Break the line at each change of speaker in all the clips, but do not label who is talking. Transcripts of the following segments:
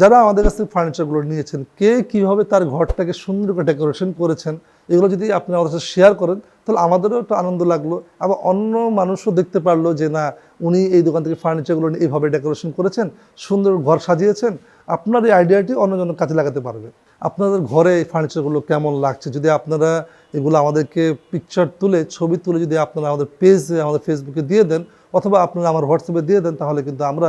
যারা আমাদের কাছ থেকে ফার্নিচারগুলো নিয়েছেন, কে কীভাবে তার ঘরটাকে সুন্দর করে ডেকোরেশন করেছেন, এগুলো যদি আপনি আমাদের সাথে শেয়ার করেন, তাহলে আমাদেরও একটু আনন্দ লাগল। আবার অন্য মানুষও দেখতে পারল যে, না, উনি এই দোকান থেকে ফার্নিচারগুলো এইভাবে ডেকোরেশন করেছেন, সুন্দর ঘর সাজিয়েছেন। আপনার এই আইডিয়াটি অন্যজন কাজে লাগাতে পারবে। আপনাদের ঘরে এই ফার্নিচারগুলো কেমন লাগছে? যদি আপনারা এগুলো আমাদেরকে পিকচার তুলে, ছবি তুলে যদি আপনারা আমাদের পেজে আমাদের ফেসবুকে দিয়ে দেন, অথবা আপনারা আমার হোয়াটসঅ্যাপে দিয়ে দেন, তাহলে কিন্তু আমরা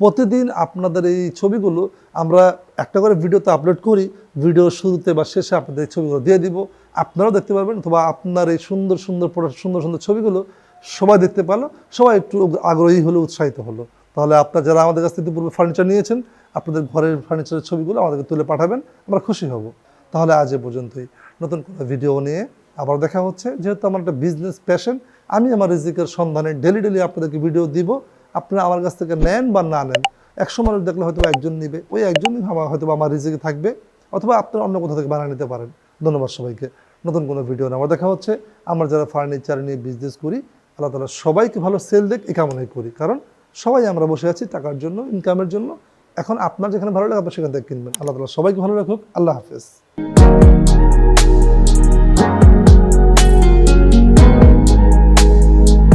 প্রতিদিন আপনাদের এই ছবিগুলো আমরা একটা করে ভিডিওতে আপলোড করি ভিডিও শুরুতে বা শেষে আপনাদের ছবিগুলো দিয়ে দিব। আপনারাও দেখতে পারবেন, অথবা আপনার এই সুন্দর সুন্দর সুন্দর সুন্দর ছবিগুলো সবাই দেখতে পারল, সবাই একটু আগ্রহী হলো, উৎসাহিত হলো। তাহলে আপনারা যারা আমাদের কাছ থেকে পূর্বে ফার্নিচার নিয়েছেন, আপনাদের ঘরের ফার্নিচারের ছবিগুলো আমাদেরকে তুলে পাঠাবেন, আমরা খুশি হব। তাহলে আজ এ পর্যন্তই। নতুন কোনো ভিডিও নিয়ে আবার দেখা হচ্ছে। যেহেতু আমার একটা বিজনেস প্যাশন আমি আমার রিজিকের সন্ধানে ডেলি ডেলি আপনাদেরকে ভিডিও দিব। আপনারা আমার কাছ থেকে নেন বা না নেন, একশো মানুষ দেখলে হয়তো একজন নিবে, ওই একজনই আমার হয়তো আমার রিজিকে থাকবে, অথবা আপনারা অন্য কোথাও থেকে বানিয়ে নিতে পারেন। ধন্যবাদ সবাইকে। নতুন কোনো ভিডিও আবার দেখা হচ্ছে। আমরা যারা ফার্নিচার নিয়ে বিজনেস করি, আল্লাহ তালা সবাইকে ভালো সেল দেখ এ কামনাই করি। কারণ সবাই আমরা বসে আছি টাকার জন্য ইনকামের জন্য। এখন আপনার যেখানে ভালো লাগে আপনার সেখান থেকে কিনবেন। আল্লাহ তালা সবাইকে ভালো রাখুক। আল্লাহ হাফেজ।